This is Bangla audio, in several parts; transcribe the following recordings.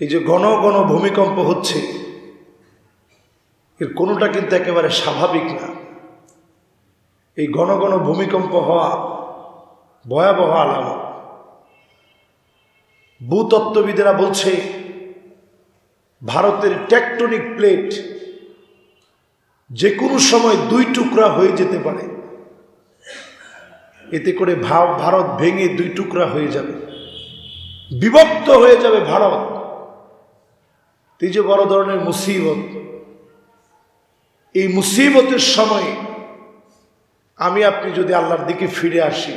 এই যে ঘন ঘন ভূমিকম্প হচ্ছে, এর কোনোটা কিন্তু একেবারে স্বাভাবিক না। এই ঘন ঘন ভূমিকম্প হওয়া ভয়াবহ আলামত ভূতত্ত্ববিদেরা বলছে, ভারতের টেকটনিক প্লেট যে কোনো সময় দুই টুকরা হয়ে যেতে পারে। এতে করে ভারত ভেঙে দুই টুকরা হয়ে যাবে। বিভক্ত হয়ে যাবে ভারত। এই যে বড় ধরনের মুসিবত, এই মুসিবতের সময়ে আমি আপনি যদি আল্লাহর দিকে ফিরে আসি,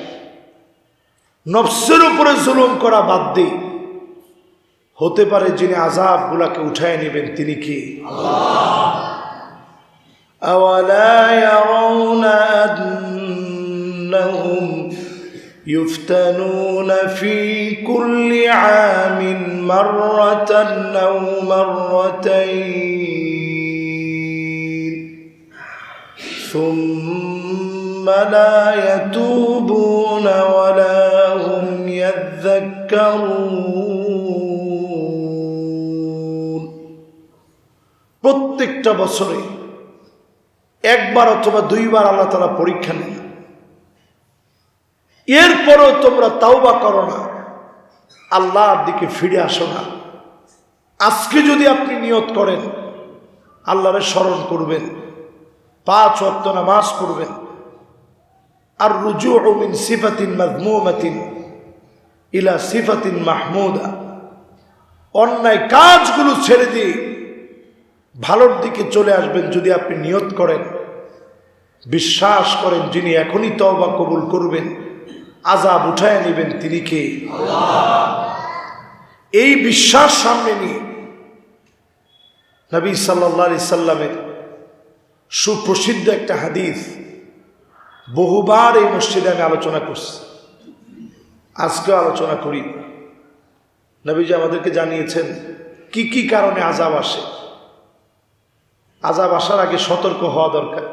নফসের উপরে জুলুম করা বাদ দিই হতে পারে যিনি আজাবগুলাকে উঠায় নেবেন তিনি কি? يفتنون في كل عام مرة أو مرتين ثم لا يتوبون ولا هم يذكرون প্রত্যেকটা বছরে একবার অথবা দুইবার আল্লাহ তারা পরীক্ষা নেয় এরপরও তোমরা তাওবা করো না। আল্লাহর দিকে ফিরে আসো না। আজকে যদি আপনি নিয়ত করেন, আল্লাহরে স্মরণ করবেন, পাঁচ অক্ত নামাজ পড়বেন। আর রুজু মিন সিফাতিন মাজমুমাতিন ইলা সিফাতিন মাহমুদা। অন্যায় কাজগুলো ছেড়ে দিয়ে ভালোর দিকে চলে আসবেন যদি আপনি নিয়ত করেন। বিশ্বাস করেন যিনি এখনই তওবা কবুল করবেন। আজাব উঠায় নেবেন তিনি কে? এই বিশ্বাস সামনে নিয়ে নবী সাল্লা সাল্লামের সুপ্রসিদ্ধ একটা হাদিস বহুবার এই মসজিদে আমি আলোচনা করছি। আজকেও আলোচনা করি। নবীজি আমাদেরকে জানিয়েছেন, কি কি কারণে আজাব আসে? আজাব আসার আগে সতর্ক হওয়া দরকার।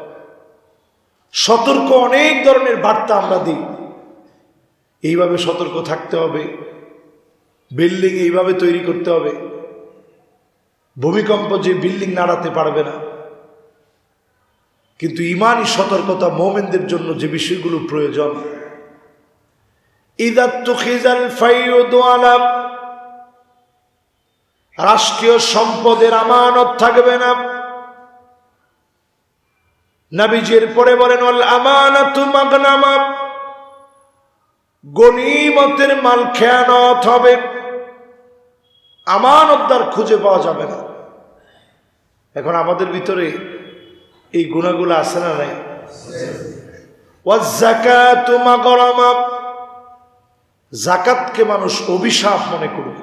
সতর্ক অনেক ধরনের বার্তা আমরা দিই। এইভাবে সতর্ক থাকতে হবে। বিল্ডিং এইভাবে তৈরি করতে হবে। ভূমিকম্প যে বিল্ডিং নাড়াতে পারবে না। কিন্তু ইমানই সতর্কতা মোমেনদের জন্য যে বিষয়গুলো প্রয়োজন। রাষ্ট্রীয় সম্পদের আমানত থাকবে না। নাবিজের পরে বলেন আমানত মাগনামা। গনিমতের মাল খেয়ানত হবে। আমানতদার খুঁজে পাওয়া যাবে না। এখন আমাদের ভিতরে এই গুণাগুলো আছে না নাই? জাকাতকে মানুষ অভিশাপ মনে করবে।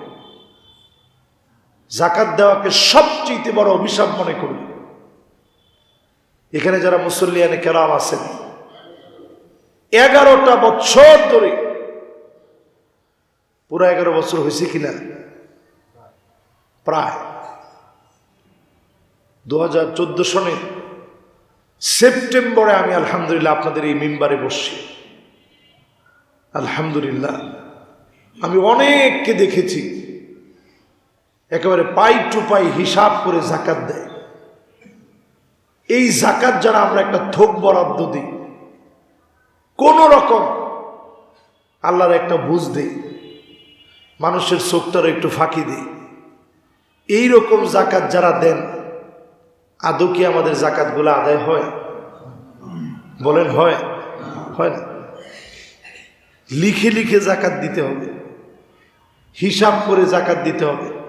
জাকাত দেওয়াকে সবচেয়ে বড় অভিশাপ মনে করবে। এখানে যারা মুসল্লিয়ানে কেরাম আছেন, এগারোটা বছর ধরে পুরো এগারো বছর হয়েছে কিনা? প্রায়। দু হাজার চোদ্দ সনে সেপ্টেম্বরে আমি আলহামদুলিল্লাহ আপনাদের এই মেম্বারে বসছি। আলহামদুলিল্লাহ। আমি অনেককে দেখেছি, একেবারে পাই টু পাই হিসাব করে জাকাত দেয়। এই জাকাত যারা আমরা একটা থোক বরাদ্দ দিই, কোন রকম আল্লাহর একটা বুঝ দেই। মানুষের চোখটার একটু ফাঁকি দিই। এই রকম জাকাত যারা দেন, আদৌ কি আমাদের জাকাতগুলো আদায় হয়? বলেন, হয়। হয় না। লিখে লিখে জাকাত দিতে হবে। হিসাব করে জাকাত দিতে হবে।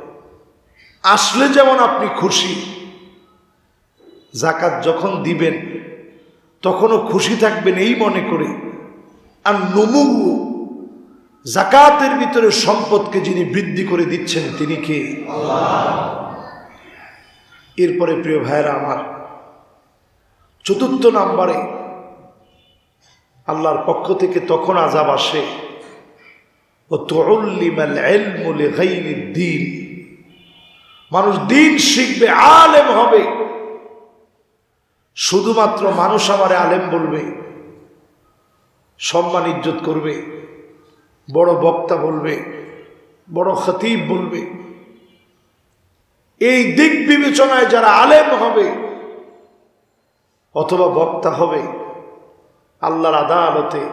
আসলে যেমন আপনি খুশি, জাকাত যখন দিবেন, তখনও খুশি থাকবেন এই মনে করে। আর নমু জাকাতের ভিতরে সম্পদকে যিনি বৃদ্ধি করে দিচ্ছেন, তিনি কে? এরপরে প্রিয় ভাইরা আমার চতুর্থ নাম্বারে আল্লাহর পক্ষ থেকে তখন আজাব আসে ও তোল্লিমাল দিন মানুষ দিন শিখবে, আলেম হবে। শুধুমাত্র মানুষ আমারে আলেম বলবে, সম্মান ইজ্জত করবে। বড় বক্তা বলবে, বড় খতিব বলবে। এই দিক বিবেচনায় যারা আলেম হবে, অথবা বক্তা হবে, আল্লাহর আদালতে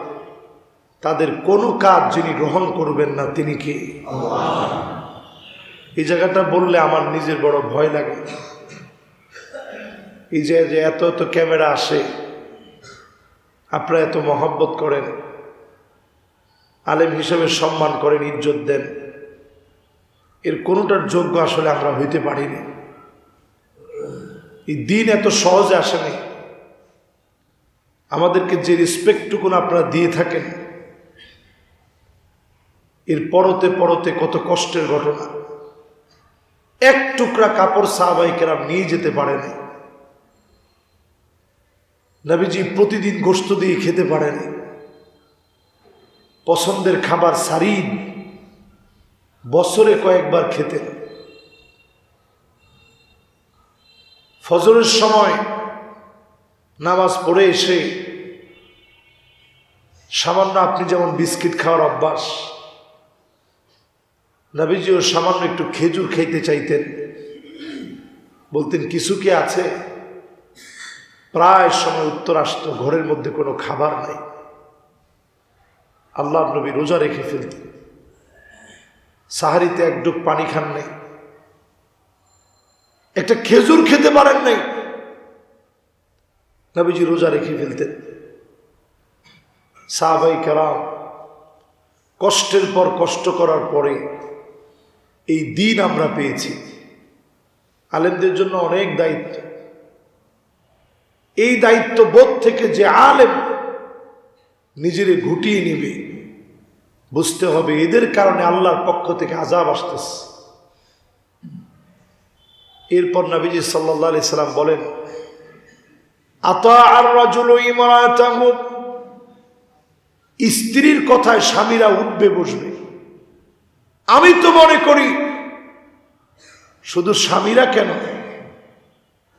তাদের কোনো কাজ যিনি গ্রহণ করবেন না, তিনি কে? এই জায়গাটা বললে আমার নিজের বড় ভয় লাগে। এই যে এত এত ক্যামেরা আসে, আপনারা এত মহব্বত করেন আলেম হিসেবে সম্মান করেন, ইজ্জত দেন। এর কোনোটার যোগ্য আসলে আমরা হইতে পারিনি। এই দিন এত সহজে আসেনি আমাদেরকে যে রেসপেক্টটুকুন আপনারা দিয়ে থাকেন, এর পরতে পরতে কত কষ্টের ঘটনা। এক টুকরা কাপড় সাহাবাইকেরাম নিয়ে যেতে পারেনি নবীজি প্রতিদিন গোস্ত দিয়ে খেতে পারেনি। পছন্দের খাবার সারিদ বছরে কয়েকবার খেতেন ফজরের সময় নামাজ পড়ে এসে সামান্য আপনি যেমন বিস্কিট খাওয়ার অভ্যাস, নবীজিও সামান্য একটু খেজুর খাইতে চাইতেন। বলতেন, কিছু কি আছে? প্রায় সময় উত্তর আসতো ঘরের মধ্যে কোনো খাবার নাই। আল্লাহ নবী রোজা রেখে ফেলতেন সাহারিতে এক ডুব পানি খান নাই। একটা খেজুর খেতে পারেন নাই। নবীজি রোজা রেখে ফেলতেন। সাহাবাই কেরাম কষ্টের পর কষ্ট করার পরে এই দিন আমরা পেয়েছি। আলেমদের জন্য অনেক দায়িত্ব। এই দায়িত্ব বোধ থেকে যে আলেম নিজেরে ঘুটিয়ে নিবে। বুঝতে হবে এদের কারণে আল্লাহর পক্ষ থেকে আজাব আসতেছে। এরপর নবীজি সাল্লাহ সাল্লাম বলেন স্ত্রীর কথায় স্বামীরা উঠবে বসবে। আমি তো মনে করি, শুধু স্বামীরা কেন?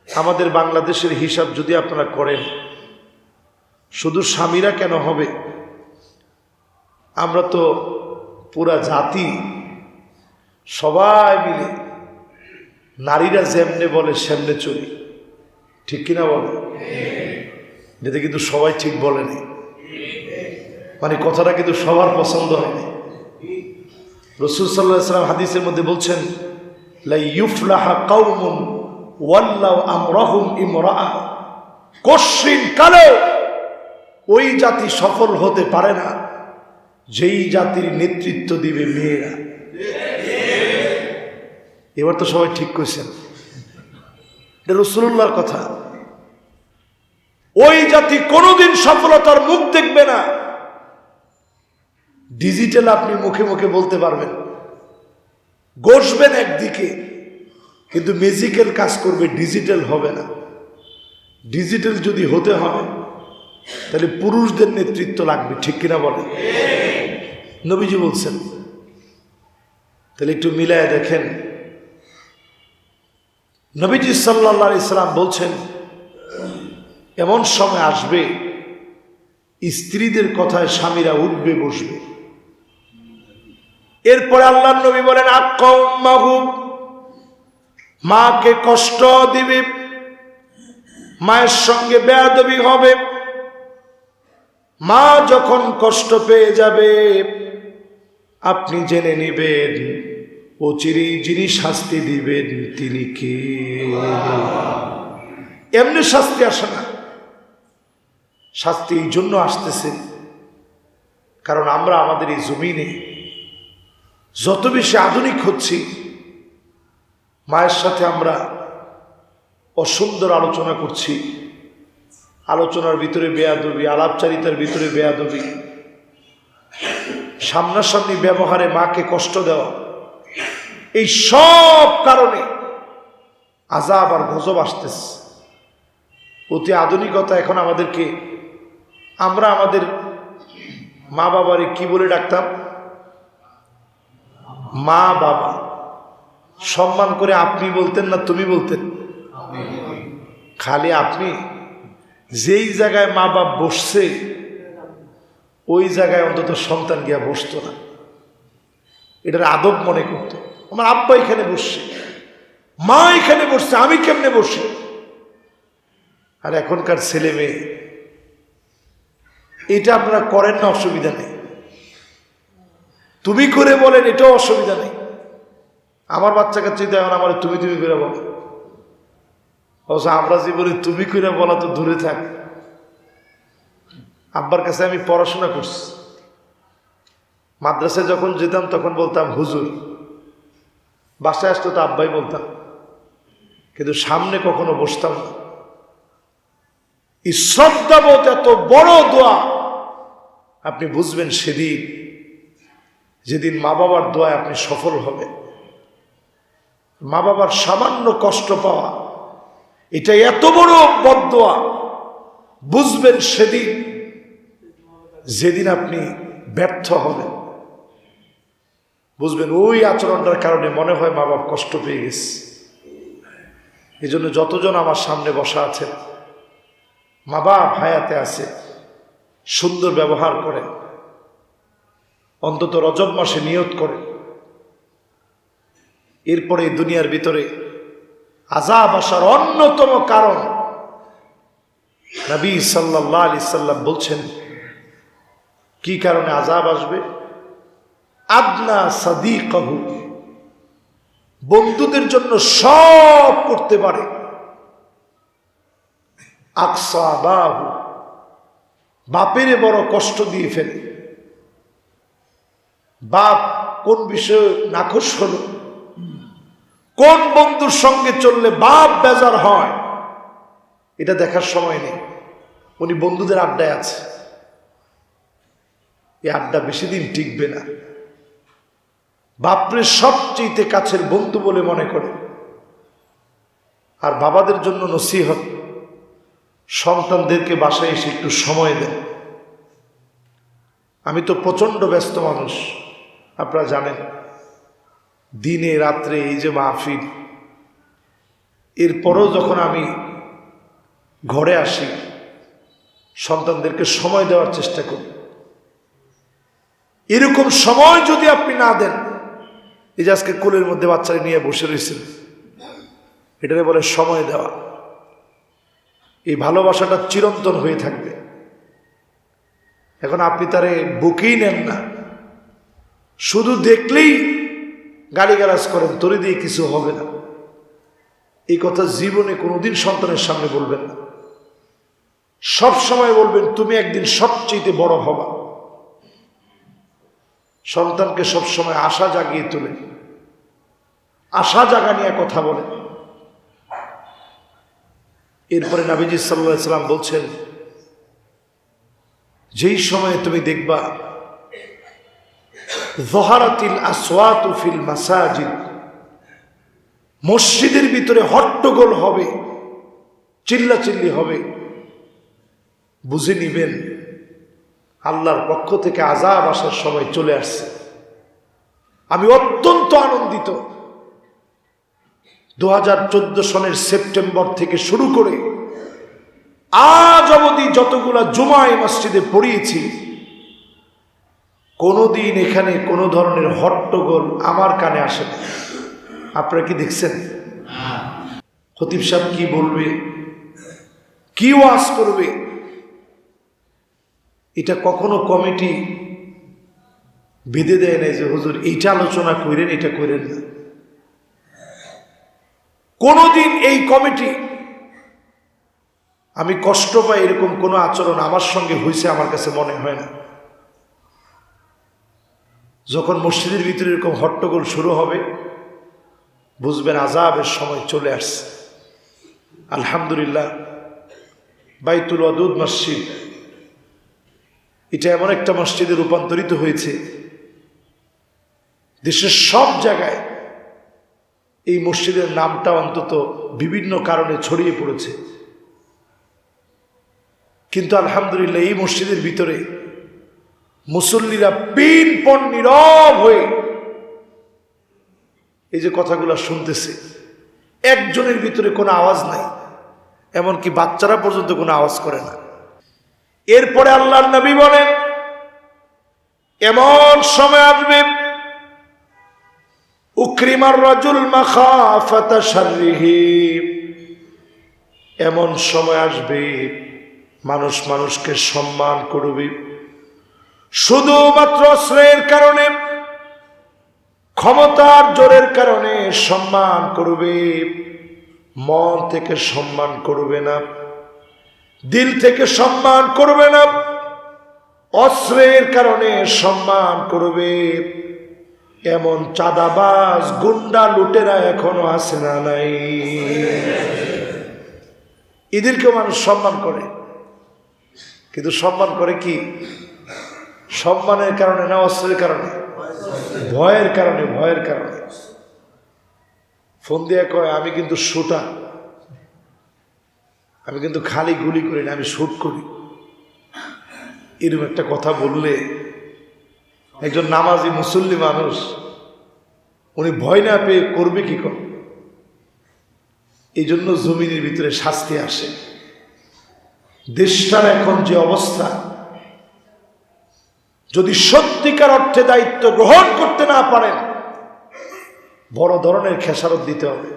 আমাদের বাংলাদেশের হিসাব যদি আপনারা করেন শুধু স্বামীরা কেন হবে? আমরা তো পুরা জাতি, সবাই মিলে নারীরা যেমনে বলে সেমনে চলি। ঠিক কিনা বলে? এটা কিন্তু সবাই ঠিক বলেনি মানে কথাটা কিন্তু সবার পছন্দ হয়নি রসুল সাল্লাহ হাদিসের মধ্যে বলছেন লাই ইউফলাহা কাউমুন কালে ওই জাতি সফল হতে পারে না, যেই জাতির নেতৃত্ব দিবে মেয়েরা। এবার তো সবাই ঠিক করছেন এটা রসুল্লাহর কথা। ওই জাতি কোনোদিন সফলতার মুখ দেখবে না। ডিজিটাল আপনি মুখে মুখে বলতে পারবেন। গসবেন একদিকে, কিন্তু মিউজিক্যাল কাজ করবে ডিজিটাল হবে না। ডিজিটাল যদি হতে হয় তাহলে পুরুষদের নেতৃত্ব লাগবে, ঠিক কিনা বলে নবীজি বলছেন, তাহলে একটু মিলায় দেখেন। নবীজি সাল্লা ইসলাম বলছেন, এমন সময় আসবে, স্ত্রীদের কথায় স্বামীরা উঠবে, বসবে। এরপরে আল্লাহ নবী বলেন আক্কমাহু মাকে কষ্ট দিবে, মায়ের সঙ্গে বেয়াদবি হবে। মা যখন কষ্ট পেয়ে যাবে, আপনি জেনে নিবেন, ও চিরি যিনি শাস্তি দিবেন, তিনি কে? এমনি শাস্তি আসে না। শাস্তি এই জন্য আসতেছে, কারণ আমরা আমাদের এই জমিনে যত বেশি আধুনিক হচ্ছি, মায়ের সাথে আমরা অসুন্দর আলোচনা করছি আলোচনার ভিতরে বেয়াদবি, আলাপচারিতার ভিতরে বেয়াদবি। সামনাসামনি ব্যবহারে মাকে কষ্ট দেওয়া। এই সব কারণে আজাব আর গজব আসতেছে। অতি আধুনিকতা এখন আমাদেরকে, আমরা আমাদের মা বাবারে কি বলে ডাকতাম? মা বাবা সম্মান করে আপনি বলতেন না তুমি বলতেন? খালি আপনি? যেই জায়গায় মা বাপ বসছে, ওই জায়গায় অন্তত সন্তান গিয়া বসতো না। এটার আদব মনে করত। আমার আব্বা এখানে বসছে, মা এখানে বসছে, আমি কেমনে বসি? আর এখনকার ছেলে মেয়ে, এটা আপনারা করেন না, অসুবিধা নেই। তুমি করে বলেন, এটাও অসুবিধা নেই। আমার বাচ্চা কাচ্চা এখন আমার তুমি তুমি করে বলে অবশ্য আমরা যে বলি, তুমি করে বলা তো দূরে থাক। আব্বার কাছে আমি পড়াশোনা করছি। মাদ্রাসায় যখন যেতাম, তখন বলতাম, হুজুর, বাসায় আসতো তো আব্বাই বলতাম, কিন্তু সামনে কখনো বসতাম না। এই এত বড় দোয়া, আপনি বুঝবেন সেদিন, যেদিন মা বাবার দোয়ায় আপনি সফল হবেন। মা বাবার সামান্য কষ্ট পাওয়া এটা এত বড় বদোয়া বুঝবেন সেদিন, যেদিন আপনি ব্যর্থ হবেন। বুঝবেন, ওই আচরণটার কারণে মনে হয় মা বাপ কষ্ট পেয়ে গেছে। এই জন্য যতজন আমার সামনে বসা আছেন মা বাপ হায়াতে আছে, সুন্দর ব্যবহার করে, অন্তত রজব মাসে নিয়ত করে, এরপরে দুনিয়ার ভিতরে আজাব আসার অন্যতম কারণ। নবী সাল্লাহ আলি সাল্লাম বলছেন, কি কারণে আজাব আসবে? আদনা সাদিকাহু। বন্ধুদের জন্য সব করতে পারে। আকসা বাহু। বাপেরে বড় কষ্ট দিয়ে ফেলে। বাপ কোন বিষয়ে নাখোশ হলো? কোন বন্ধুর সঙ্গে চললে বাপ বেজার হয়? এটা দেখার সময় নেই। উনি বন্ধুদের আড্ডায় আছে। এই আড্ডা বেশি দিন টিকবে না। বাপরে সবচেয়ে কাছের বন্ধু বলে মনে করে। আর বাবাদের জন্য নসিহত। সন্তানদেরকে বাসায় এসে একটু সময় দেন। আমি তো প্রচণ্ড ব্যস্ত মানুষ। আপনারা জানেন দিনে, রাত্রে এই যে মাহফিল, এরপরও যখন আমি ঘরে আসি, সন্তানদেরকে সময় দেওয়ার চেষ্টা করি। এরকম সময় যদি আপনি না দেন, এই যে আজকে কোলের মধ্যে বাচ্চারা নিয়ে বসে রয়েছেন, এটাকে বলে সময় দেওয়া। এই ভালোবাসাটা চিরন্তন হয়ে থাকবে। এখন আপনি তারে বুকেই নেন না। শুধু দেখলেই গালিগালাজ করেন তোরে দিয়ে কিছু হবে না। এই কথা জীবনে কোনোদিন সন্তানের সামনে বলবেন না। সব সময় বলবেন, তুমি একদিন সবচেয়ে বড় হবা। সন্তানকে সবসময় আশা জাগিয়ে তোলে। আশা জাগা নিয়ে কথা বলে। এরপরে নাবিজি সাল্লাহ সাল্লাম বলছেন, যেই সময়ে তুমি দেখবা জহারাতিল আসওয়াত ফিল মাসাজিদ। মসজিদের ভিতরে হট্টগোল হবে, চিল্লাচিল্লি হবে। বুঝে নিবেন, আল্লাহর পক্ষ থেকে আজাব আসার সময় চলে আসছে। আমি অত্যন্ত আনন্দিত। দু হাজার চোদ্দ সনের সেপ্টেম্বর থেকে শুরু করে আজ অবধি যতগুলা জুমায় মসজিদে পড়িয়েছি কোনোদিন এখানে কোনো ধরনের হট্টগোল আমার কানে আসে না। আপনারা কি দেখছেন? খতিব সাহেব কি বলবে? কি ওয়াজ করবে? এটা কখনো কমিটি বেঁধে দেয় নাই যে হুজুর এইটা আলোচনা করেন এটা করেন না। কোনোদিন এই কমিটি আমি কষ্ট পাই এরকম কোনো আচরণ আমার সঙ্গে হয়েছে আমার কাছে মনে হয় না। যখন মসজিদের ভিতরে এরকম হট্টগোল শুরু হবে, বুঝবেন আজাবের সময় চলে আসছে। আলহামদুলিল্লাহ, বাইতুল অদুদ মসজিদ, এটা এমন একটা মসজিদে রূপান্তরিত হয়েছে। দেশের সব জায়গায় এই মসজিদের নামটা অন্তত বিভিন্ন কারণে ছড়িয়ে পড়েছে। কিন্তু আলহামদুলিল্লাহ, এই মসজিদের ভিতরে মুসল্লিরা পিন পণ নীরব হয়ে এই যে কথাগুলো শুনতেছে, একজনের ভিতরে কোনো আওয়াজ নাই, এমনকি বাচ্চারা পর্যন্ত কোনো আওয়াজ করে না। এরপরে আল্লাহর নবী বলেন, এমন সময় আসবে, উক্রিমার রজুল এমন সময় আসবে, মানুষ মানুষকে সম্মান করবে। শুধুমাত্র শ্রেয়ের কারণে, ক্ষমতার জোরের কারণে সম্মান করবে, মন থেকে সম্মান করবে না, দিল থেকে সম্মান করবে না অস্ত্রের কারণে সম্মান করবে। এমন চাঁদাবাজ, গুন্ডা লুটেরা এখনও আসে না নাই। এদেরকেও মানুষ সম্মান করে। কিন্তু সম্মান করে কি? সম্মানের কারণে না অস্ত্রের কারণে? ভয়ের কারণে ভয়ের কারণে। ফোন দিয়ে কয়, আমি কিন্তু শুটা আমি কিন্তু খালি গুলি করি না, আমি শুট করি। এরকম একটা কথা বললে একজন নামাজি মুসল্লি মানুষ, উনি ভয় না পেয়ে করবে কি কর? এই জন্য জমিনের ভিতরে শাস্তি আসে। দেশটার এখন যে অবস্থা যদি সত্যিকার অর্থে দায়িত্ব গ্রহণ করতে না পারেন, বড় ধরনের খেসারত দিতে হবে।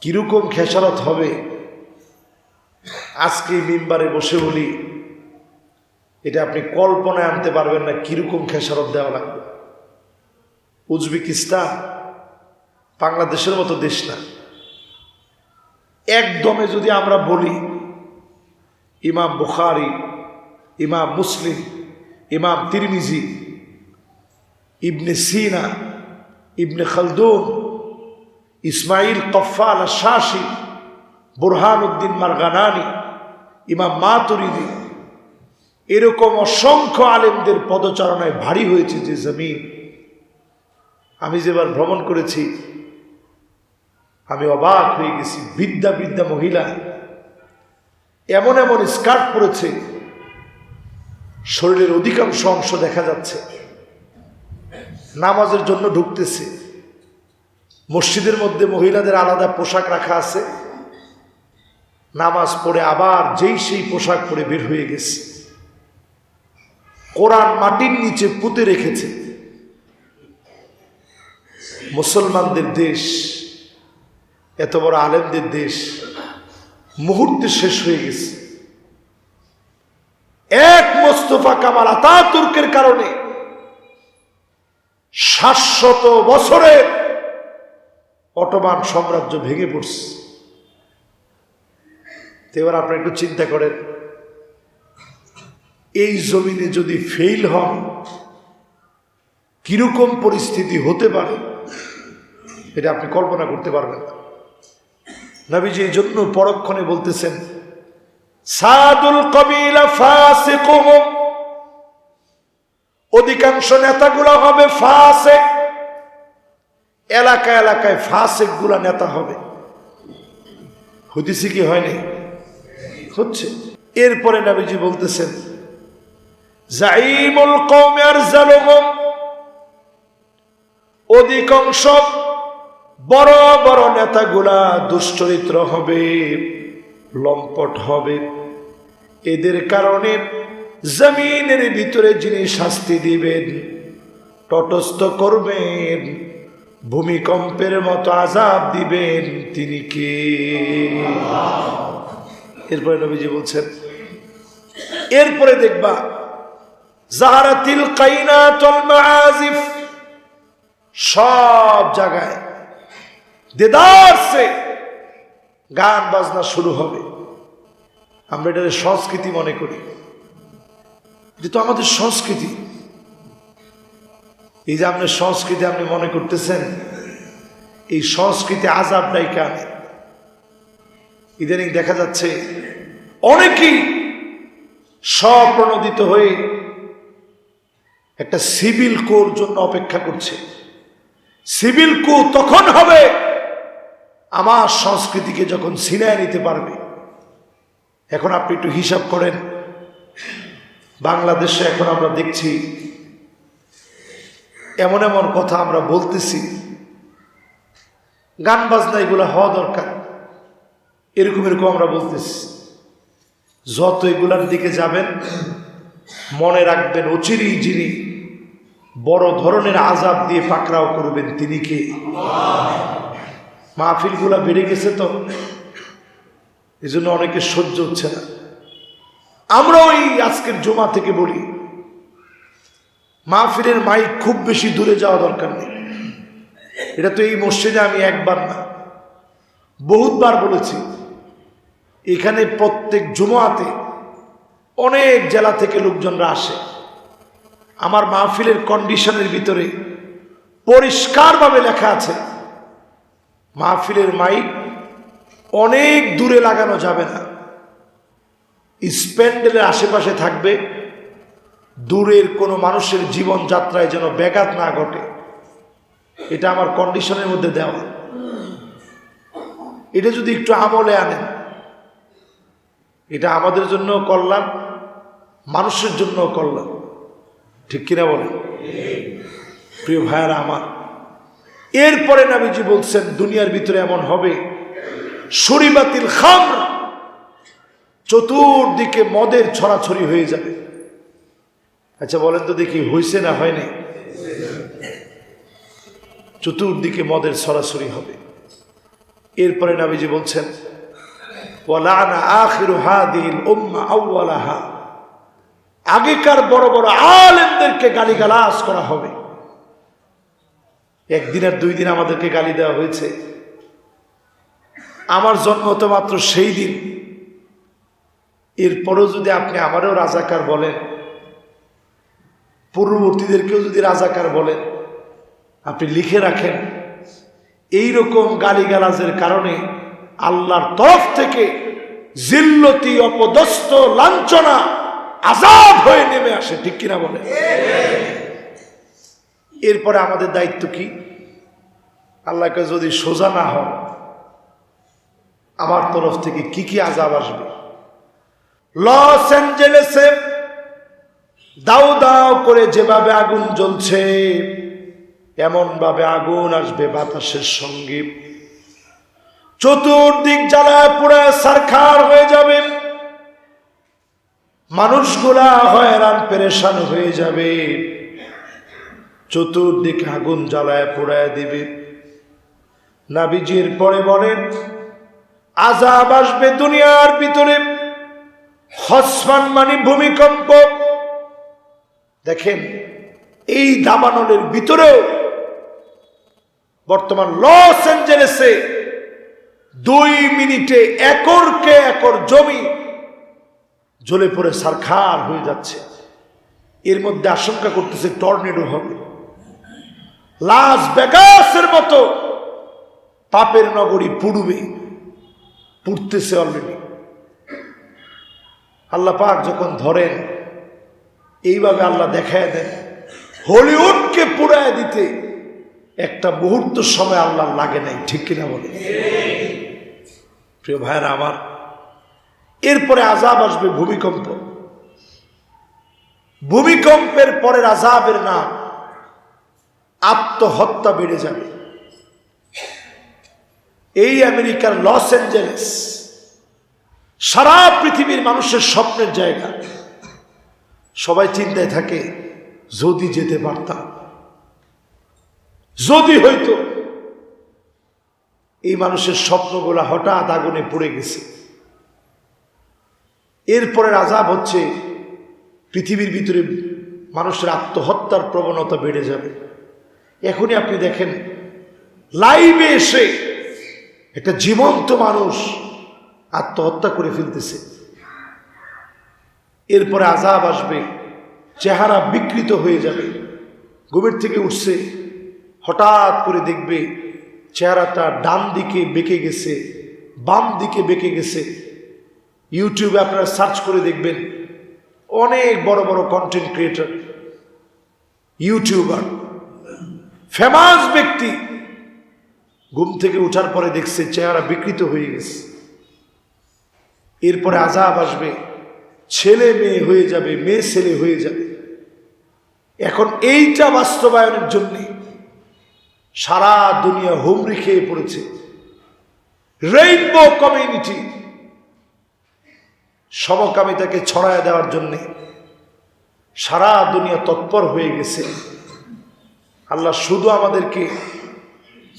কীরকম খেসারত হবে? আজকে মিম্বারে বসে বলি, এটা আপনি কল্পনায় আনতে পারবেন না কীরকম খেসারত দেওয়া লাগবে। উজবেকিস্তান বাংলাদেশের মতো দেশ না। একদমে যদি আমরা বলি, ইমাম বুখারি, ইমাম মুসলিম ইমাম তিরমিজি, ইবনে সিনা, ইবনে খালদুন ইসমাইল কফাল শাসি বুরহান উদ্দিন মারগানানি, ইমাম মাতুরিদি, এরকম অসংখ্য আলেমদের পদচারণায় ভারী হয়েছে যে জমিন। আমি যেবার ভ্রমণ করেছি, আমি অবাক হয়ে গেছি, বিদ্যা বিদ্যা মহিলা। এমন এমন স্কার্ট পরেছে শরীরের অধিকাংশ অংশ দেখা যাচ্ছে। নামাজের জন্য ঢুকতেছে। মসজিদের মধ্যে মহিলাদের আলাদা পোশাক রাখা আছে। নামাজ পড়ে আবার যেই সেই পোশাক পরে বের হয়ে গেছে। কোরআন মাটির নিচে পুঁতে রেখেছে। মুসলমানদের দেশ, এত বড় আলেমদের দেশ, মুহূর্তে শেষ হয়ে গেছে। এক মোস্তফা কামাল আতাতুর্কের কারণে সাতশত বছরের অটোমান সাম্রাজ্য ভেঙে পড়ছে। এবার আপনি একটু চিন্তা করেন, এই জমিনে যদি ফেল হন, কীরকম পরিস্থিতি হতে পারে, এটা আপনি কল্পনা করতে পারবেন নবীজি এই জন্য পরক্ষণে বলতেছেন সাদুল কবিলা ফাসিকুম অধিকাংশ নেতাগুলো হবে ফাসে এলাকা এলাকায় ফাসেকগুলা নেতা হবে। হদিসি কি হয়নি হচ্ছে। এরপরে নবীজি বলতেছেন, জাইমুল কৌমে আর জালুম অধিকাংশ বড় বড় নেতাগুলা দুশ্চরিত্র হবে। লম্পট হবে। এদের কারণে জমিনের ভিতরে যিনি শাস্তি দিবেন, তটস্থ করবেন, ভূমিকম্পের মতো আজাব দিবেন তিনি কে? এরপরে নবীজি বলছেন, এরপরে দেখবা, জাহারাতিল কাইনা সব জায়গায় দেদারসে গান বাজনা শুরু হবে। আমরা এটা সংস্কৃতি মনে করি। এটা তো আমাদের সংস্কৃতি। এই যে আপনার সংস্কৃতি আপনি মনে করতেছেন, এই সংস্কৃতি আজাব ডাইকে আনে ইদানিং দেখা যাচ্ছে অনেকেই স্বপ্রণোদিত হয়ে একটা সিভিল কোর জন্য অপেক্ষা করছে। সিভিল কো তখন হবে আমার সংস্কৃতিকে যখন ছিনায় নিতে পারবে, এখন আপনি একটু হিসাব করেন, বাংলাদেশে এখন আমরা দেখছি, এমন এমন কথা আমরা বলতেছি, গান বাজনা এগুলো হওয়া দরকার, এরকম এরকম আমরা বলতেছি। যত এগুলার দিকে যাবেন, মনে রাখবেন অচিরেই যিনি বড় ধরনের আজাব দিয়ে পাকড়াও করবেন তিনি কে? মাহফিলগুলা বেড়ে গেছে তো এই জন্য অনেকে সহ্য হচ্ছে না। আমরা ওই আজকের জমা থেকে বলি, মাহফিলের মাইক খুব বেশি দূরে যাওয়া দরকার নেই। এটা তো এই মসজিদে আমি একবার না, বহুতবার বলেছি, এখানে প্রত্যেক জুমাতে অনেক জেলা থেকে লোকজনরা আসে। আমার মাহফিলের কন্ডিশনের ভিতরে পরিষ্কারভাবে লেখা আছে মাহফিলের মাইক অনেক দূরে লাগানো যাবে না। স্প্যান্ডেলের আশেপাশে থাকবে দূরের কোনো মানুষের জীবনযাত্রায় যেন ব্যাঘাত না ঘটে। এটা আমার কন্ডিশনের মধ্যে দেওয়া। এটা যদি একটু আমলে আনেন, এটা আমাদের জন্য কল্যাণ, মানুষের জন্য কল্যাণ। ঠিক কিনা বলে প্রিয় ভাইয়ারা আমার এরপরে নাবিজি বলছেন, দুনিয়ার ভিতরে এমন হবে। শরীবাতিল খাম চতুর্দিকে মদের ছড়াছড়ি হয়ে যাবে। আচ্ছা বলেন তো দেখি হয়েছে না হয়নি? চতুর্দিকে মদের ছড়াছড়ি হবে। এরপরে নাবিজি বলছেন উম্মা আগেকার বড় বড় আলেমদেরকে গালিগালাজ করা হবে। একদিন আর দুই দিন আমাদেরকে গালি দেওয়া হয়েছে। আমার জন্ম তো মাত্র সেই দিন। এরপরেও যদি আপনি আমারও রাজাকার বলেন, পূর্ববর্তীদেরকেও যদি রাজাকার বলেন, আপনি লিখে রাখেন এই রকম গালিগালাজের কারণে আল্লাহর তরফ থেকে জিল্লতি, অপদস্থ, লাঞ্ছনা আজাদ হয়ে নেমে আসে, ঠিক কিনা বলে এরপরে আমাদের দায়িত্ব কি? আল্লাহকে যদি সোজা না হয় আমার তরফ থেকে কি কি আজাব আসবে? লস অ্যাঞ্জেলেসে দাও দাও করে যেভাবে আগুন জ্বলছে এমন ভাবে আগুন আসবে বাতাসের সঙ্গে। চতুর্দিক জ্বালায় পুরা সারখার হয়ে যাবে। মানুষগুলা হয়রান, পেরেশান হয়ে যাবে। চতুর্দিকে আগুন জ্বালায় পোড়ায় দিবে। নাবিজির পরে বলেন আজাব আসবে দুনিয়ার ভিতরে হসমান মানে ভূমিকম্প। দেখেন, এই দাবানলের ভিতরেও বর্তমান লস অ্যাঞ্জেলেসে দুই মিনিটে একরকে একর জমি জ্বলে পড়ে সারখার হয়ে যাচ্ছে। এর মধ্যে আশঙ্কা করতেছে টর্নেডো হবে। লাস বেগাসের মতো পাপের নগরী পুড়বে, পুড়তেছে অলরেডি আল্লাহ পাক যখন ধরেন, এইভাবে আল্লাহ দেখায় দেন, হলিউডকে পুড়ায় দিতে একটা মুহূর্ত সময় আল্লাহ লাগে নাই, ঠিক কিনা বলে প্রিয় ভাইয়েরা আমার, এরপরে আজাব আসবে ভূমিকম্প। ভূমিকম্পের পরের আজাবের নাম আত্মহত্যা বেড়ে যাবে। এই আমেরিকার লস অ্যাঞ্জেলেস, সারা পৃথিবীর মানুষের স্বপ্নের জায়গা। সবাই চিন্তায় থাকে, যদি যেতে পারতাম। যদি হইতো, এই মানুষের স্বপ্নগুলা হঠাৎ আগুনে পড়ে গেছে। এরপরে আজাব হচ্ছে, পৃথিবীর ভিতরে মানুষের আত্মহত্যার প্রবণতা বেড়ে যাবে। এখনই আপনি দেখেন, লাইভে এসে একটা জীবন্ত মানুষ আত্মহত্যা করে ফেলতেছে। এরপরে আজাব আসবে, চেহারা বিকৃত হয়ে যাবে ঘুমের থেকে উঠছে, হঠাৎ করে দেখবে চেহারাটা ডান দিকে বেঁকে গেছে বাম দিকে বেঁকে গেছে। ইউটিউবে আপনারা সার্চ করে দেখবেন, অনেক বড় বড় কন্টেন্ট ক্রিয়েটর ইউটিউবার ফেমাস ব্যক্তি ঘুম থেকে উঠার পরে দেখছে চেহারা বিকৃত হয়ে গেছে। এরপরে আজাব আসবে। ছেলে মেয়ে হয়ে যাবে, মেয়ে ছেলে হয়ে যাবে। এখন এইটা বাস্তবায়নের জন্য সারা দুনিয়া হুমরি খেয়ে পড়েছে। রেইনবো কমিউনিটি সমকামিতাকে ছড়ায় দেওয়ার জন্যে সারা দুনিয়া তৎপর হয়ে গেছে। আল্লাহ শুধু আমাদেরকে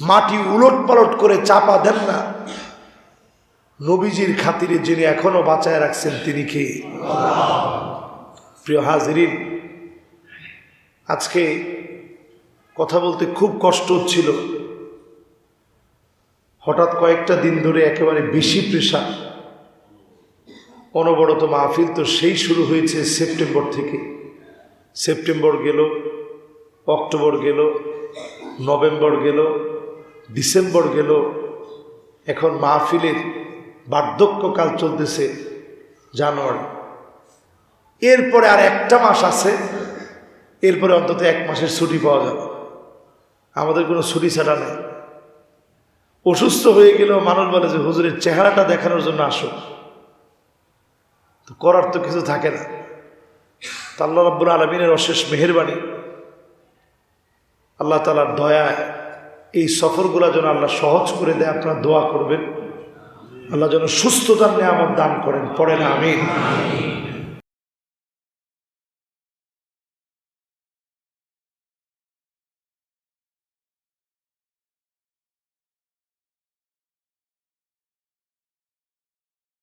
মাটি উলট পালট করে চাপা দেন না। নবীজির খাতিরে যিনি এখনও বাঁচায় রাখছেন, তিনি কে? প্রিয় হাজিরিন, আজকে কথা বলতে খুব কষ্ট হচ্ছিল। হঠাৎ কয়েকটা দিন ধরে একেবারে বেশি প্রেশার। অনবরত মাহফিল তো সেই শুরু হয়েছে সেপ্টেম্বর থেকে। সেপ্টেম্বর গেল, অক্টোবর গেল, নভেম্বর গেল ডিসেম্বর গেল। এখন মাহফিলের বার্ধক্যকাল চলতেছে জানুয়ারি। এরপরে আর একটা মাস আছে, এরপরে অন্তত এক মাসের ছুটি পাওয়া যাবে। আমাদের কোনো ছুটি ছাড়া নেই। অসুস্থ হয়ে গেলেও মানুষ বলে যে, হুজুরের চেহারাটা দেখানোর জন্য আসো। তো করার তো কিছু থাকে না। তা আল্লাহ রাব্বুল আলমিনের অশেষ মেহরবানি। আল্লাহ তালার দয়ায় এই সফরগুলো যেন আল্লাহ সহজ করে দেয়, আপনারা দোয়া করবেন। আল্লাহ যেন সুস্থতার নিয়ামত দান করেন। পড়েন আমি